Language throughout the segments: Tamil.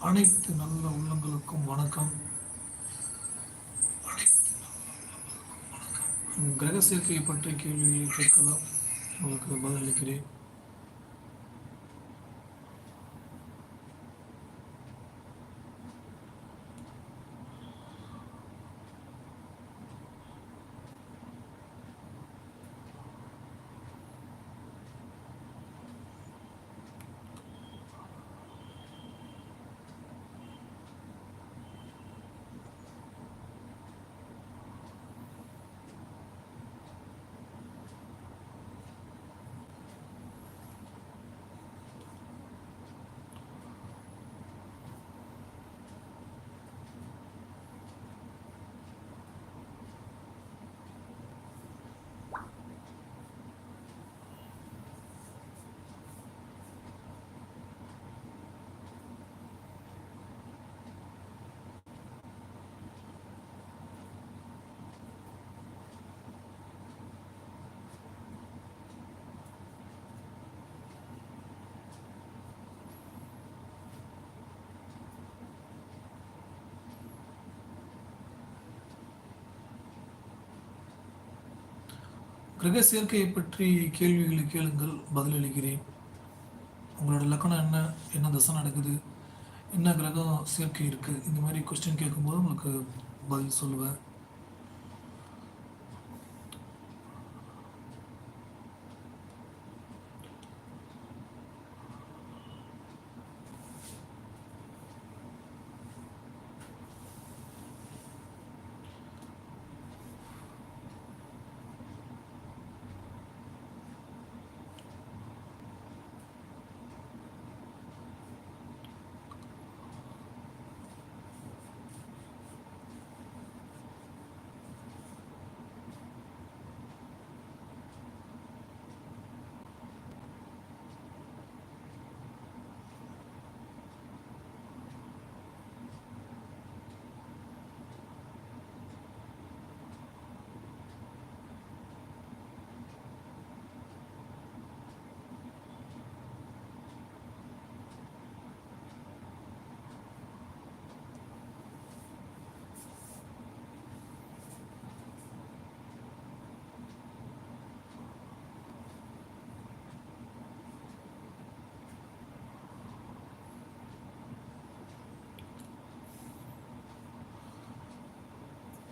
அனைத்து நல்ல உள்ளங்களுக்கும் வணக்கம். கிரக சேர்க்கையை பற்றிய கேள்வியை கேட்கலாம். உங்களுக்கு பதிலளிக்கிறேன். கிரக சேர்க்கையை பற்றி கேள்விகளை கேளுங்கள் பதிலளிக்கிறேன் உங்களோட லக்கணம் என்ன? என்ன தசை நடக்குது? என்ன கிரகம் சேர்க்கை இருக்குது இந்த மாதிரி கொஸ்டின் கேட்கும்போது உங்களுக்கு பதில் சொல்லுவேன்.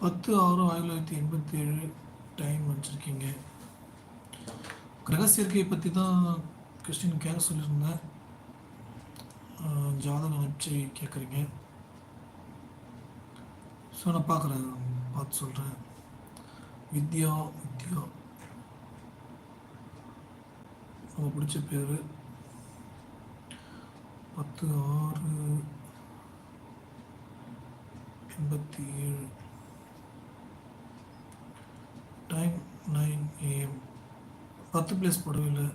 பத்து ஆறு ஆயிரத்தி தொள்ளாயிரத்தி எண்பத்தி ஏழு டைம் வச்சுருக்கீங்க. கிரக சேர்க்கையை பற்றி தான் கிறிஸ்டின் கேட்க சொல்லியிருந்தேன். ஆஹ் ஜாதகம் வச்சு கேட்குறீங்க. ஸோ நான் பார்க்குறேன் பார்த்து சொல்கிறேன் வித்யா வித்யா. அவங்க பிடிச்ச பேர். பத்து ஆறு எண்பத்தி ஏழு டைம் நைன் ஏஎம் பத்து பிளேஸ் போடவே இல்லை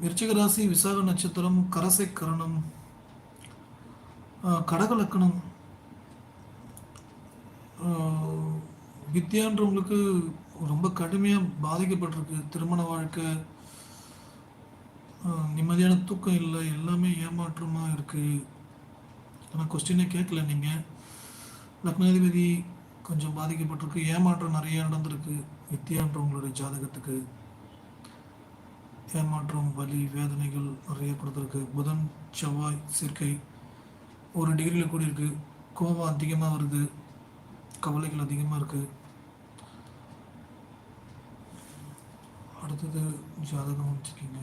விருச்சிக ராசி விசாக நட்சத்திரம் கரசை கரணம் கடகலக்கணம் கடக லக்கணம் வித்யான்றவங்களுக்கு ரொம்ப கடுமையாக பாதிக்கப்பட்டிருக்கு திருமண வாழ்க்கை. நிம்மதியான தூக்கம் இல்லை எல்லாமே ஏமாற்றமாக இருக்குது ஆனால் கொஸ்டினே கேட்கல நீங்கள் லக்னாதிபதி கொஞ்சம் பாதிக்கப்பட்டிருக்கு. ஏமாற்றம் நிறைய நடந்திருக்கு. வித்யான்றவங்களுடைய ஜாதகத்துக்கு. ஏமாற்றம் வலி வேதனைகள் நிறைய கொடுத்துருக்கு. புதன் செவ்வாய் சேர்க்கை ஒரு டிகிரியில் கூடி இருக்குது கோபம் அதிகமாக வருது. கவலைகள் அதிகமாக இருக்குது அடுத்தது ஜாதகம் வச்சுக்கிங்க.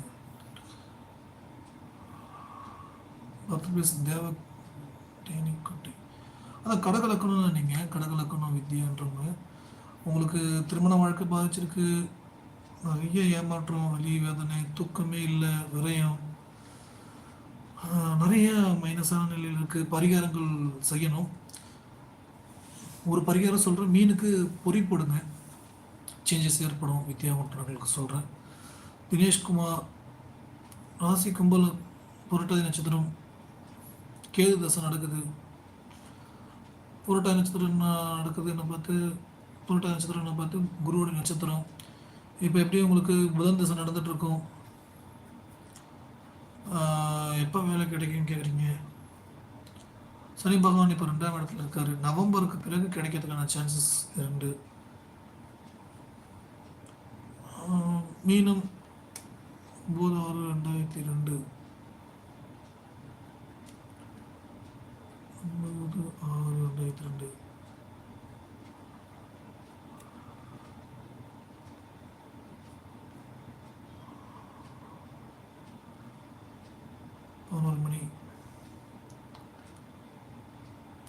பத்து பிளஸ் தேவ தேனிக்கொட்டை. அதான் கடகலக்கணம் நீங்கள் கடகலக்கணம் வித்யான்றவங்க. உங்களுக்கு திருமண வாழ்க்கை பாதிச்சிருக்கு. நிறைய ஏமாற்றம் வலி வேதனை தூக்கமே இல்லை விரயம். நிறைய மைனஸான நிலையில் இருக்குது பரிகாரங்கள் செய்யணும். ஒரு பரிகாரம் சொல்கிறேன் மீனுக்கு பொறி போடுங்க. சேஞ்சஸ் ஏற்படும். வித்யா வித்யாமற்றவர்களுக்கு சொல்கிறேன் தினேஷ்குமார் ராசி கும்பல் புரட்டாதி நட்சத்திரம் கேது தசை நடக்குது. புரட்டா நட்சத்திரம் என்ன நடக்குது என்ன பார்த்து. புரட்டா நட்சத்திரம் என்ன பார்த்து குருவோட நட்சத்திரம். இப்போ எப்படி உங்களுக்கு புதன் தசை நடந்துகிட்ருக்கும் எப்போ வேலை கிடைக்கும்னு கேட்குறீங்க சனி பகவான் இப்போ ரெண்டாம் இடத்துல இருக்கார். நவம்பருக்கு பிறகு கிடைக்கிறதுக்கான சான்சஸ் ரெண்டு மீனம் ஒம்பது ஆறு ரெண்டாயிரத்தி ரெண்டு. ஒன்பது ஆறு ரெண்டாயிரத்தி ரெண்டு பதினோரு மணி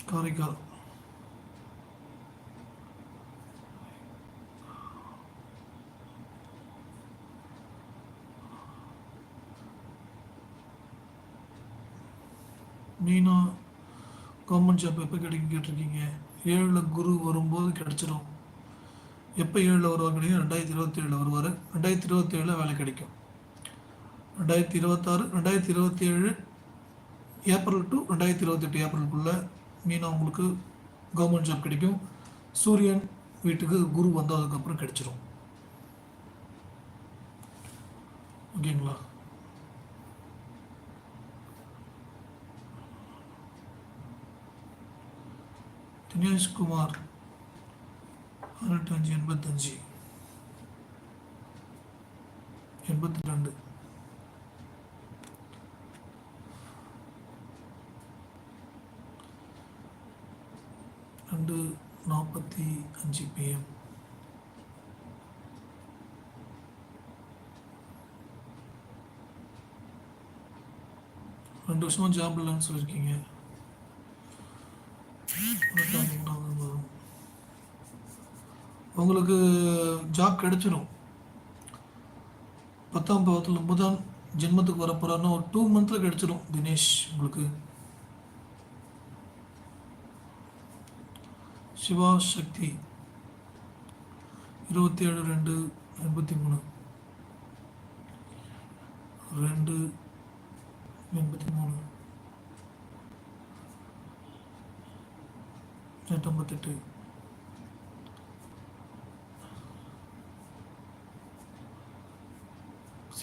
காரைக்கால் மீனா கவர்மெண்ட் ஜாப் எப்போ கிடைக்கும் கேட்டிருக்கீங்க? ஏழில் குரு வரும்போது கிடச்சிரும். எப்போ ஏழில் வருவார் கிடைக்கும் ரெண்டாயிரத்தி இருபத்தி ஏழில் வருவார். ரெண்டாயிரத்தி இருபத்தி ஏழில் வேலை கிடைக்கும். ரெண்டாயிரத்தி இருபத்தாறு ரெண்டாயிரத்தி இருபத்தி ஏழு ஏப்ரல் டு ரெண்டாயிரத்தி இருபத்தெட்டு ஏப்ரலுக்குள்ளே மீனா உங்களுக்கு கவர்மெண்ட் ஜாப் கிடைக்கும். சூரியன் வீட்டுக்கு குரு வந்ததுக்கப்புறம் கிடைச்சிரும். ஓகேங்களா? தினேஷ்குமார் அறுபத்தஞ்சு எண்பத்தஞ்சு. எண்பத்தி ரெண்டு ரெண்டு நாற்பத்தி அஞ்சு பிஎம் ரெண்டு வருஷமாக ஜாப் இல்லைன்னு சொல்லியிருக்கீங்க. உங்களுக்கு ஜாப் கிடச்சிடும் பத்தாம் பாவத்தில் புதன் ஜென்மத்துக்கு வர ஒரு டூ மந்த்ல கிடச்சிடும் தினேஷ் உங்களுக்கு. சிவா சக்தி இருபத்தி ஏழு ரெண்டு எண்பத்தி மூணு. ரெண்டு எண்பத்தி மூணு. எட்டம்பத்தெட்டு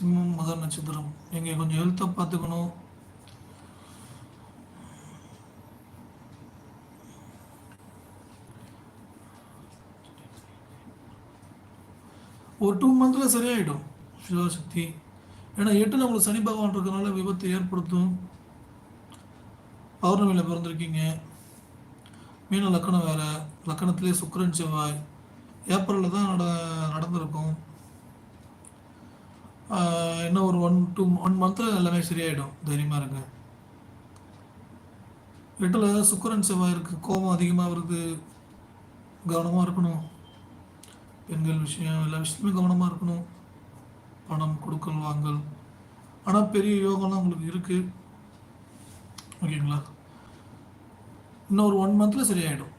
சிம்மம் மத நட்சத்திரம். நீங்கள் கொஞ்சம் ஹெல்த்தை பார்த்துக்கணும். ஒரு டூ மந்த்தில் சரியாயிடும். சிவசக்தி. ஏன்னா எட்டில் உங்களுக்கு சனி பகவான் இருக்கிறதுனால விபத்தை ஏற்படுத்தும். பௌர்ணமியில் பிறந்திருக்கீங்க. மீன லக்கணம் வேறு. லக்கணத்திலே சுக்கரன் செவ்வாய். ஏப்ரலில் தான் நட நடந்திருக்கும். இன்னும் ஒரு ஒன் டூ ஒன் மந்த்தில் எல்லாமே சரியாயிடும். தைரியமாக இருங்க. எட்டில் சுக்கரன் செவ்வாய் இருக்குது கோபம் அதிகமாக வருது கவனமாக இருக்கணும். பெண்கள் விஷயம் எல்லா விஷயத்துலையும் கவனமாக இருக்கணும். பணம் கொடுக்கல் வாங்கல். ஆனால் பெரிய யோகம்லாம் உங்களுக்கு இருக்குது ஓகேங்களா? இன்னும் ஒரு ஒன் மந்தில் சரியாயிடும்.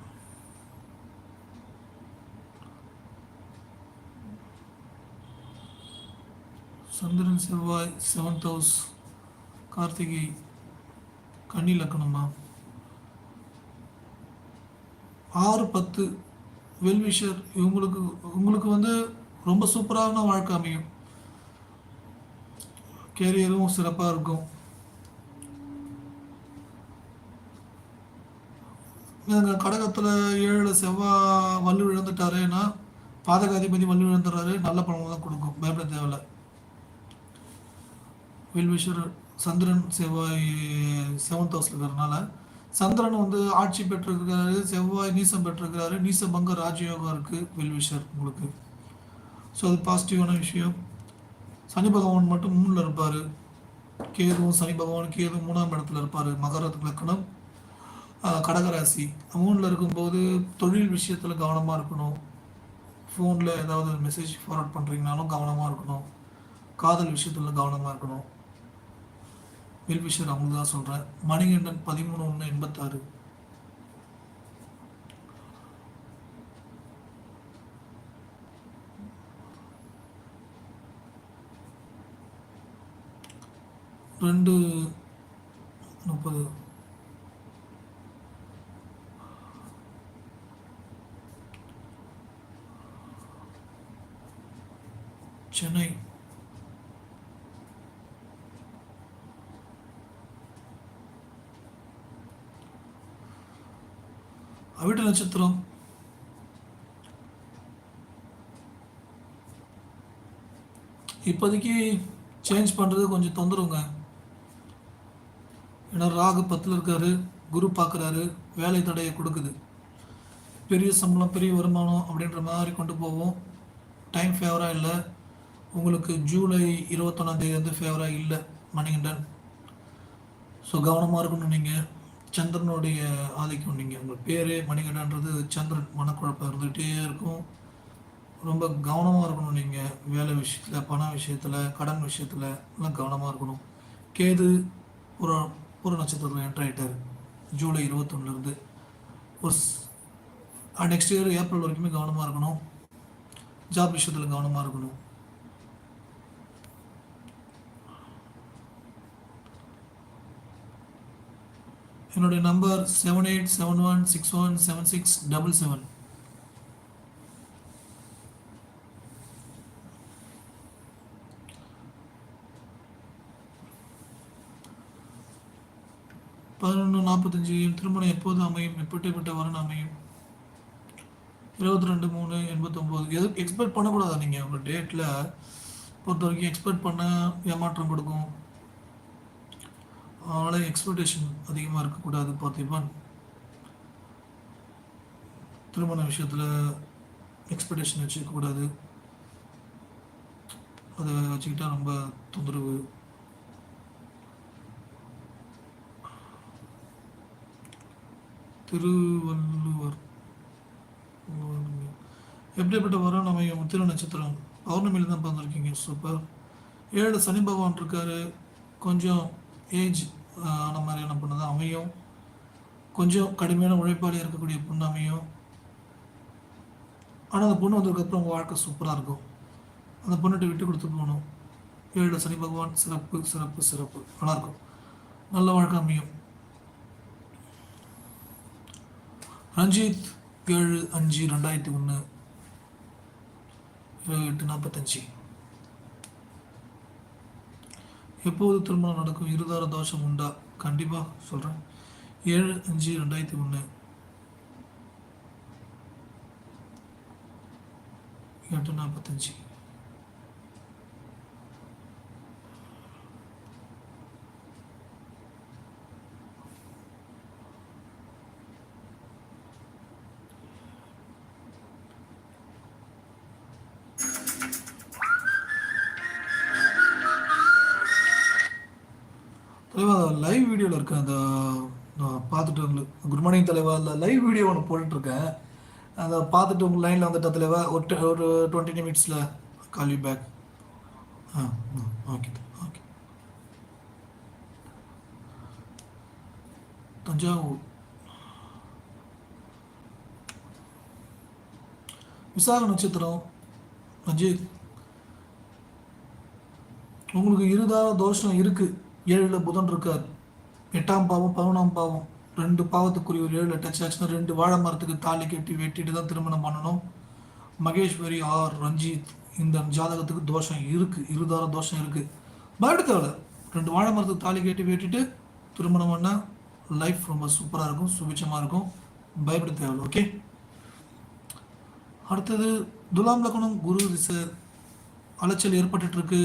சந்திரன் செவ்வாய் செவன்த் ஹவுஸ் கார்த்திகை கன்னி லக்கணமா? ஆறு பத்து வெல்விஷர் இவங்களுக்கு உங்களுக்கு வந்து ரொம்ப சூப்பரான வாழ்க்கை அமையும். கேரியரும் சிறப்பாக இருக்கும். இவங்க கடகத்தில் ஏழு செவ்வாய் வல்லு இழந்துட்டாருன்னா பாதகாதிபதி வல்லு இழந்துறாரு நல்ல பலன் தான் கொடுக்கும். பயப்பட தேவையில்லை. வெல்விஷர் சந்திரன் செவ்வாய் செவன்த் ஹவுஸில் இருக்கிறதுனால சந்திரன் வந்து ஆட்சி பெற்றிருக்கிறாரு செவ்வாய் நீசம் பெற்றிருக்கிறாரு நீசபங்க ராஜயோகம் இருக்குது வில்வேஸ்வர் உங்களுக்கு. ஸோ அது பாசிட்டிவான விஷயம். சனி பகவான் மட்டும் மூணில் இருப்பார். கேதுவும் சனி பகவான் கேது மூணாம் இடத்துல இருப்பார் மகர லக்கணம் கடகராசி. மூணில் இருக்கும்போது தொழில் விஷயத்தில் கவனமாக இருக்கணும். ஃபோனில் ஏதாவது மெசேஜ் ஃபார்வர்ட் பண்ணுறீங்கனாலும் கவனமாக இருக்கணும். காதல் விஷயத்தில் கவனமாக இருக்கணும். வெல்விஷர் அவங்க தான் சொல்கிறார் மணிகண்டன் பதிமூணு ஒன்று எண்பத்தாறு. ரெண்டு முப்பது. சென்னை. அவிட்ட நட்சத்திரம். இப்போதைக்கு சேஞ்ச் பண்ணுறது கொஞ்சம் தொந்தரவுங்க. ஏன்னா ராகு பத்தில் இருக்காரு குரு பார்க்குறாரு வேலை தடையை கொடுக்குது. பெரிய சம்பளம் பெரிய வருமானம் அப்படின்ற மாதிரி கொண்டு போவோம். டைம் ஃபேவராக இல்லை. உங்களுக்கு ஜூலை இருபத்தொன்னாந்தேதி வந்து ஃபேவராக இல்லை மணிகண்டன் ஸோ கவனமாக இருக்கணும் நீங்கள் சந்திரனுடைய ஆதிக்கம் நீங்கள் உங்கள் பேர் மணிகண்டன்றது சந்திரன் மனக்குழப்பம் இருந்துகிட்டே இருக்கும். ரொம்ப கவனமாக இருக்கணும் நீங்கள் வேலை விஷயத்தில் பண விஷயத்தில் கடன் விஷயத்தில் எல்லாம் கவனமாக இருக்கணும். கேது புற புற நட்சத்திரத்தில் என்ட்ரு ஆகிட்டார் ஜூலை இருபத்தொன்னுலேருந்து ஒரு நெக்ஸ்ட் இயர் ஏப்ரல் வரைக்குமே கவனமாக இருக்கணும். ஜாப் விஷயத்தில் கவனமாக இருக்கணும். என்னுடைய number seven eight seven one six one seven six double seven. பதினொன்று நாற்பத்தஞ்சு திருமணம் எப்போது அமையும் எப்படிப்பட்ட வரன் அமையும்? இருபத்தி ரெண்டு மூணு எண்பத்தொம்போது. எது எக்ஸ்பெக்ட் பண்ணக்கூடாதா நீங்கள் உங்கள் டேட்டில் பொறுத்த வரைக்கும் எக்ஸ்பெக்ட் பண்ண ஏமாற்றம் கொடுக்கும். அதனால் எக்ஸ்பெக்டேஷன் அதிகமாக இருக்கக்கூடாது பார்த்திபன் திருமண விஷயத்தில் எக்ஸ்பெக்டேஷன் வச்சுக்கக்கூடாது அதை வச்சுக்கிட்டா ரொம்ப தொந்தரவு. திருவள்ளுவர் எப்படிப்பட்ட வரம் நம்ம முத்திர நட்சத்திரம்? பௌர்ணமியில் தான் பிறந்திருக்கீங்க சூப்பர் ஏழு சனி பகவான் இருக்காரு. கொஞ்சம் ஏஜ் ஆன மாதிரியான பொண்ணு தான் அமையும். கொஞ்சம் கடுமையான உழைப்பாளியாக இருக்கக்கூடிய பொண்ணு அமையும். ஆனால் அந்த பொண்ணு வந்ததுக்கப்புறம் உங்கள் வாழ்க்கை சூப்பராக இருக்கும். அந்த பொண்ணுகிட்ட விட்டு கொடுத்து போகணும். ஏழு சனி பகவான் சிறப்பு சிறப்பு சிறப்பு. நல்லாயிருக்கும் நல்ல வாழ்க்கை அமையும். ரஞ்சித் ஏழு அஞ்சு ரெண்டாயிரத்தி ஒன்று இருபது எட்டு நாற்பத்தஞ்சு எப்போது திருமணம் நடக்கும்? இருதார தோஷம் உண்டா? கண்டிப்பாக சொல்கிறேன் ஏழு அஞ்சு ரெண்டாயிரத்தி ஒன்று எட்டு நாற்பத்தஞ்சு லைவ் இருக்கேன் அந்த நான் பார்த்துட்டு உங்களுக்கு குட் மார்னிங் தலைவா இல்லை லைவ் வீடியோ ஒன்று போட்டுட்ருக்கேன் அதை பார்த்துட்டு உங்கள் லைனில் வந்துட்ட தலைவா ஒரு ஒரு டுவெண்ட்டி நிமிட்ஸில் call you back ah okay okay Thanjavur. விசாக நட்சத்திரம் அஜித் உங்களுக்கு இருதா தோஷம் இருக்குது ஏழில் புதன் இருக்கார். எட்டாம் பாவம் பதினொன்றாம் பாவம் ரெண்டு பாவத்துக்குரிய ஒரு ஏழு டச் ஆச்சுன்னா ரெண்டு வாழை மரத்துக்கு தாலி கட்டி வெட்டிட்டு தான் திருமணம் பண்ணணும். மகேஸ்வரி ஆர் ரஞ்சித் இந்த ஜாதகத்துக்கு தோஷம் இருக்குது இருதார தோஷம் இருக்குது பயப்பட தேவை ரெண்டு வாழை மரத்துக்கு தாலி கட்டி வெட்டிட்டு திருமணம் பண்ணால் லைஃப் ரொம்ப சூப்பராக இருக்கும் சுபிச்சமாக இருக்கும். பயப்பட தேவை ஓகே அடுத்தது துலாம் லக்னம் குரு ரிசர் அலைச்சல் ஏற்பட்டுருக்கு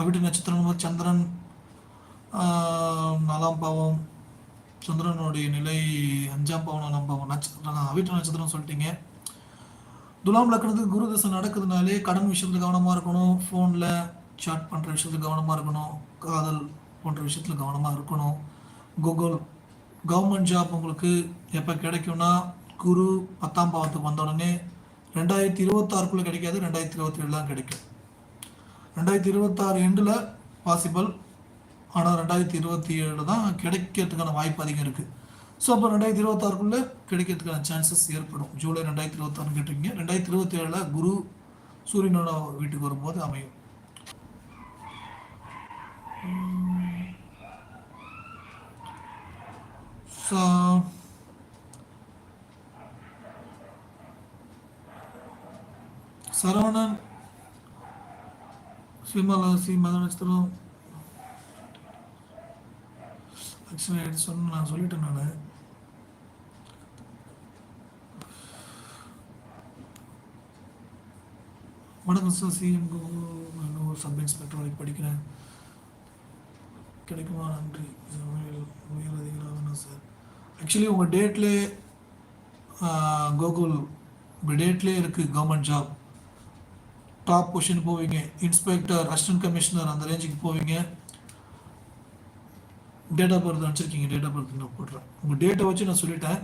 அவிட்டு நட்சத்திரம் சந்திரன் நாலாம் பாவம் சந்திரனுடைய நிலை அஞ்சாம் பாவம் நாலாம் பாவம் நட்சத்திரம் அவிட்ட நட்சத்திரம் சொல்லிட்டீங்க. துலாம் லக்கணத்துக்கு குரு தசை நடக்குதுனாலே கடன் விஷயத்துல கவனமாக இருக்கணும். ஃபோனில் சாட் பண்ணுற விஷயத்துல கவனமாக இருக்கணும். காதல் போன்ற விஷயத்தில் கவனமாக இருக்கணும். கூகுள் கவர்மெண்ட் ஜாப் உங்களுக்கு எப்போ கிடைக்கும்னா குரு பத்தாம் பாவத்துக்கு வந்த உடனே ரெண்டாயிரத்தி இருபத்தாறுக்குள்ளே கிடைக்காது ரெண்டாயிரத்தி இருபத்தி ஏழு தான் கிடைக்கும். ரெண்டாயிரத்தி இருபத்தாறு எண்டில் பாசிபிள் ஆனால் ரெண்டாயிரத்தி இருபத்தி ஏழு தான் கிடைக்கிறதுக்கான வாய்ப்பு அதிகம் இருக்குது ஸோ அப்போ ரெண்டாயிரத்தி இருபத்தாறுக்குள்ளே கிடைக்கிறதுக்கான சான்சஸ் ஏற்படும். ஜூலை ரெண்டாயிரத்தி இருபத்தாறு கேட்டிருக்கீங்க. ரெண்டாயிரத்தி இருபத்தி ஏழில் குரு சூரியனோட வீட்டுக்கு வரும்போது அமையும். சரவணன் சினிமாவில் மத நட்சத்திரம் ஆக்சுவலாக எடுத்து சொன்ன நான் சொல்லிட்டேன் நான். வணக்கம் சார் சிஎம் நான் ஒரு சப் இன்ஸ்பெக்டர் வரைக்கும் படிக்கிறேன். கிடைக்குமா? நன்றி. உயர் அதிகாரம் சார் ஆக்சுவலி உங்கள் டேட்லேயே கோகுல் உங்கள் டேட்லேயே இருக்குது கவர்மெண்ட் ஜாப் டாப் பொசிஷன் போவீங்க. இன்ஸ்பெக்டர் அசிஸ்டன்ட் கமிஷனர் அந்த ரேஞ்சுக்கு போவீங்க. டேட் ஆஃப் பர்த் அனுப்பிச்சிருக்கீங்க டேட் ஆஃப் பர்த் நான் போடுறேன் உங்கள் டேட்டை வச்சு நான் சொல்லிட்டேன்.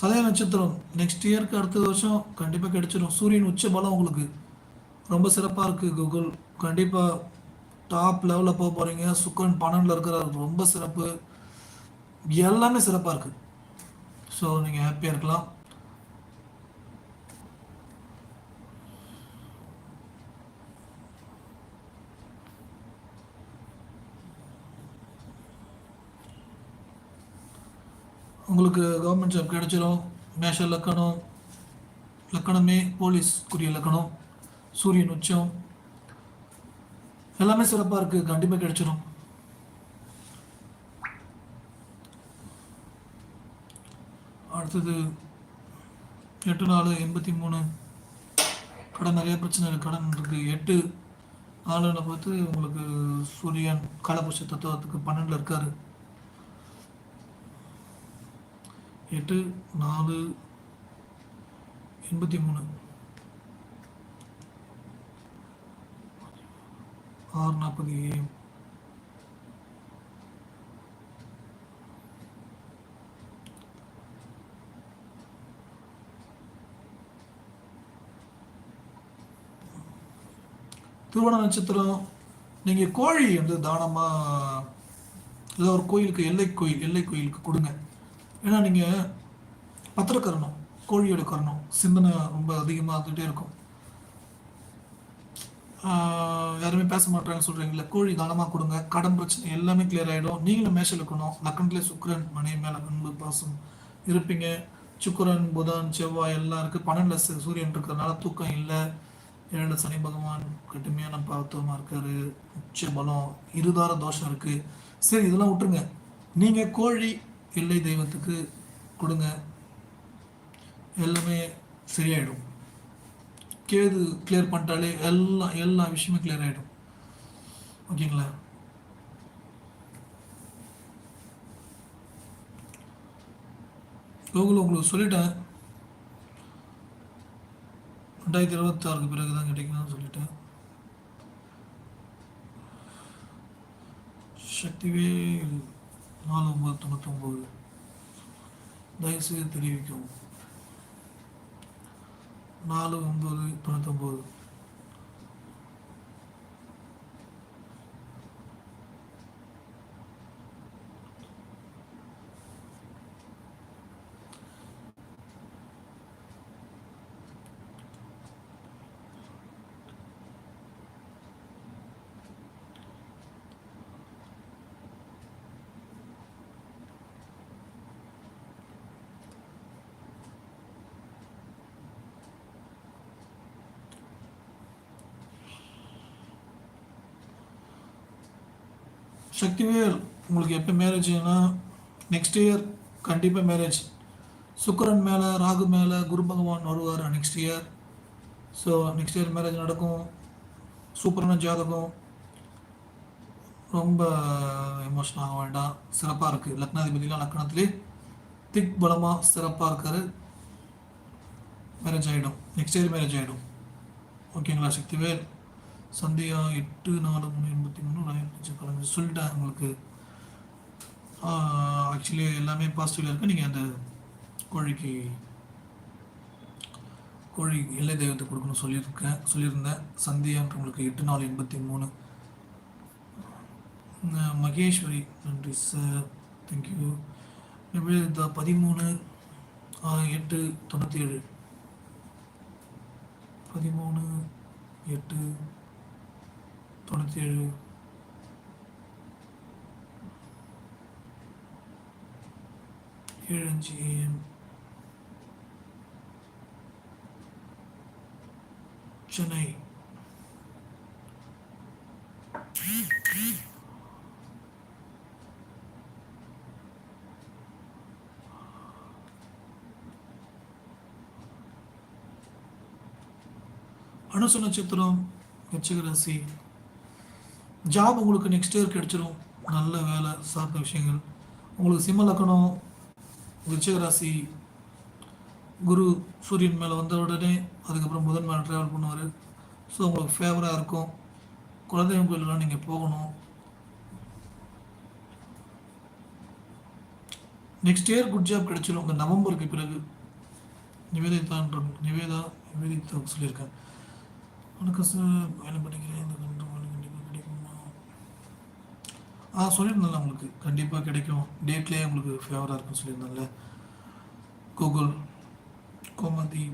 சதய நட்சத்திரம் நெக்ஸ்ட் இயருக்கு அடுத்த வருஷம் கண்டிப்பாக கிடைச்சிடும் சூரியன் உச்ச பலம் உங்களுக்கு. ரொம்ப சிறப்பாக இருக்குது கூகுள் கண்டிப்பாக டாப் லெவலில் போக போகிறீங்க சுக்கன் பன்னெண்டில் இருக்கிற ரொம்ப சிறப்பு. எல்லாமே சிறப்பாக இருக்குது ஸோ நீங்கள் ஹாப்பியாக இருக்கலாம். உங்களுக்கு கவர்மெண்ட் ஜாப் கிடைச்சிடும் மேஷ லக்கணம் லக்கணமே போலீஸ்க்குரிய லக்கணம். சூரியன் உச்சம். எல்லாமே சிறப்பாக இருக்குது கண்டிப்பாக கிடைச்சிடும் அடுத்தது எட்டு நாலு எண்பத்தி மூணு. கடன் நிறைய பிரச்சனை இருக்குது கடன் இருக்குது எட்டு நாலுன்னு பார்த்து உங்களுக்கு சூரியன் காலபுஷ தத்துவத்துக்கு பன்னெண்டில் இருக்கார். எட்டு நாலு எண்பத்தி மூணு. ஆறு நாற்பது ஏஎம் திருவண நட்சத்திரம் நீங்கள் கோழி வந்து தானமாக ஏதோ ஒரு கோயிலுக்கு எல்லை கோயில் எல்லை கோயிலுக்கு கொடுங்க. ஏன்னா நீங்கள் பத்திரக்கரணம் கோழியோட கரணம் சிந்தனை ரொம்ப அதிகமாக இருந்துகிட்டே இருக்கும். யாருமே பேச மாட்டாங்கன்னு சொல்கிறீங்களா கோழி தானமாக கொடுங்க கடன் பிரச்சனை எல்லாமே கிளியர் ஆகிடும் நீங்களும் மேஷம் இருக்கணும். லக்கணத்திலே சுக்கிரன் மனைவி மேலே அன்பு பாசம் இருப்பீங்க. சுக்கரன் புதன் செவ்வாய் எல்லாம் இருக்குது பன்னெண்டில் சூரியன் இருக்கிறதுனால தூக்கம் இல்லை. ஏழு சனி பகவான் கட்டுமையான பாவத்துவமாக இருக்காரு. உச்ச பலம் இருதார தோஷம் இருக்குது சரி இதெல்லாம் விட்டுருங்க. நீங்கள் கோழி எல்லை தெய்வத்துக்கு கொடுங்க. எல்லாமே சரியாயிடும். கேது கிளியர் பண்ணிட்டாலே எல்லாம் எல்லா விஷயமும் கிளியர் ஆகிடும் ஓகேங்களா? கோகுல் உங்களுக்கு சொல்லிட்டேன். ரெண்டாயிரத்தி இருபத்தாறுக்கு பிறகு தான் கிடைக்கணும்னு சொல்லிட்டேன். சக்திவேல் நாலு ஒம்பது தொண்ணூத்தொம்பது. தயவுசெய்து தெரிவிக்கவும். நாலு ஒம்பது தொண்ணூத்தொம்பது சக்திவேல் உங்களுக்கு எப்போ மேரேஜ்னா நெக்ஸ்ட் இயர் கண்டிப்பாக மேரேஜ் சுக்கரன் மேலே ராகு மேலே குரு பகவான் வருவார் next year so next year marriage நடக்கும். சூப்பரான ஜாதகம். ரொம்ப எமோஷன் ஆக வேண்டாம். சிறப்பாக இருக்குது லக்னாதிபதிலாம் லக்னத்திலே திக் பலமாக சிறப்பாக இருக்கார். மேரேஜ் ஆகிடும் நெக்ஸ்ட் இயர் மேரேஜ் ஆகிடும் ஓகேங்களா சக்திவேல் சந்தியா எட்டு நாலு மூணு எண்பத்தி மூணு ஆயிரத்தி கலந்து சொல்லிட்டேன் உங்களுக்கு. ஆக்சுவலி எல்லாமே பாசிட்டிவ்ல இருக்கு. நீங்கள் அந்த கோழிக்கு கோழி எல்லை தெய்வத்தை கொடுக்கணும் சொல்லியிருக்கேன் சொல்லியிருந்தேன். சந்தியான்றவங்களுக்கு எட்டு நாலு எண்பத்தி மூணு. மகேஸ்வரி நன்றி சார் தேங்க்யூ நிவேதிதா பதிமூணு எட்டு தொண்ணூற்றி ஏழு பதிமூணு எட்டு தொண்ணூற்றி ஏழு ஏழு அஞ்சு ஏஎம் சென்னை அனுசு நட்சத்திரம் விருச்சிக ராசி ஜாப் உங்களுக்கு நெக்ஸ்ட் இயர் கிடைச்சிடும் நல்ல வேலை சார்ந்த விஷயங்கள். உங்களுக்கு சிம்ம லக்கணம் விருச்சகராசி குரு சூரியன் மேலே வந்த உடனே அதுக்கப்புறம் புதன் மேலே ட்ராவல் பண்ணுவார். ஸோ உங்களுக்கு ஃபேவராக இருக்கும். குலதெய்வம் கோயிலெலாம் நீங்கள் போகணும். நெக்ஸ்ட் இயர் குட் ஜாப் கிடைச்சிடும் உங்கள் நவம்பருக்கு பிறகு. நிவேதிதான் நிவேதா நிவேதிதா சொல்லியிருக்கேன். வணக்கம் சார் வேலை பண்ணிக்கிறேன் இந்த கண்டு வேலை கண்டிப்பாக கிடைக்குமா ஆ சொல்லியிருந்தேன்ல உங்களுக்கு. கண்டிப்பாக கிடைக்கும். டேட்லேயே உங்களுக்கு ஃபேவராக இருக்குன்னு சொல்லியிருந்தேன்ல. கூகுள் கோமதி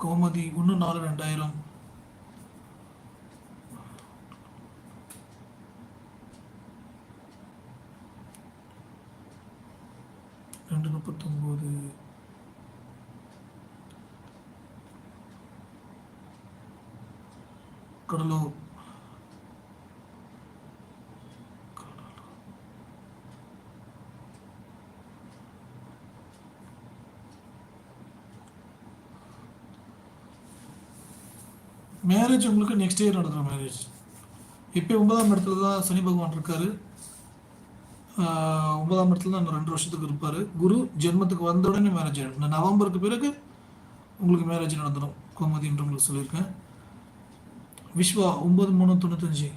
கோமதி ஒன்று நாலு ரெண்டாயிரம். ரெண்டு முப்பத்தொம்போது. கடலூர். மேரேஜ் உங்களுக்கு நெக்ஸ்ட் இயர் நடக்கிற மேரேஜ் இப்போ ஒன்பதாம் இடத்துல தான் சனி பகவான் இருக்காரு. ஒன்பதாம் இடத்துல தான் ரெண்டு வருஷத்துக்கு இருப்பார். குரு ஜென்மத்துக்கு வந்த உடனே மேரேஜ் ஆகிடும் இந்த நவம்பருக்கு பிறகு உங்களுக்கு மேரேஜ் நடந்துடும் கோமதின்ற உங்களுக்கு சொல்லியிருக்கேன். விஸ்வா ஒம்பது மூணு தொண்ணூத்தஞ்சு.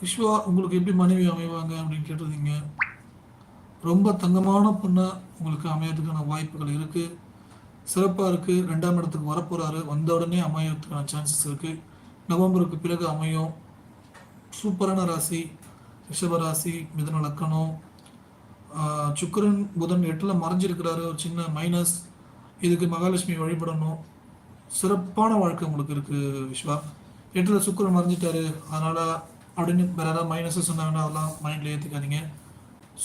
விஸ்வா உங்களுக்கு எப்படி மனைவி அமைவாங்க அப்படின்னு கேட்டிருந்தீங்க? ரொம்ப தங்கமான பொண்ணை உங்களுக்கு அமையறதுக்கான வாய்ப்புகள் இருக்கு. சிறப்பாக இருக்கு. ரெண்டாம் இடத்துக்கு வரப்போறாரு. வந்த உடனே அமையறதுக்கான சான்சஸ் இருக்கு. நவம்பருக்கு பிறகு அமையும். சூப்பரான ராசி. ரிஷபராசி மிதன லக்கணம். சுக்கரன் சுக்கிரன் புதன் எட்டில் மறைஞ்சிருக்கிறாரு. ஒரு சின்ன மைனஸ் இதுக்கு மகாலட்சுமி வழிபடணும். சிறப்பான வாழ்க்கை உங்களுக்கு இருக்கு விஸ்வா எட்டில் சுக்கிரன் மறைஞ்சிட்டாரு. அதனால அப்படின்னு வேற ஏதாவது மைனஸஸ் சொன்னாங்கன்னா அதெல்லாம் மைண்ட்ல ஏற்றுக்காதீங்க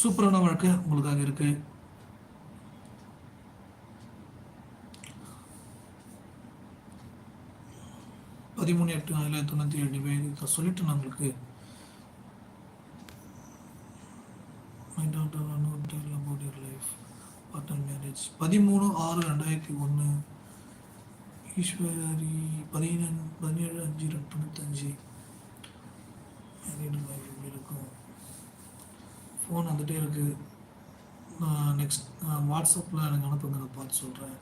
சூப்பரான வாழ்க்கை உங்களுக்காக இருக்கு. பதிமூணு எட்டு ஆயிரத்தி தொண்ணூத்தி ஏழு பேர் சொல்லிட்டு நான் உங்களுக்கு. பதிமூணு ஆறு ரெண்டாயிரத்தி ஒன்று ஈஸ்வரி பதினேழு பதினேழு அஞ்சு தொண்ணூத்தஞ்சு. Married எப்படி இருக்கும் ஃபோன் வந்துகிட்டே இருக்குது நான் நெக்ஸ்ட் வாட்ஸ்அப்பில் எனக்கு அனுப்புங்க நான் பார்த்து சொல்கிறேன்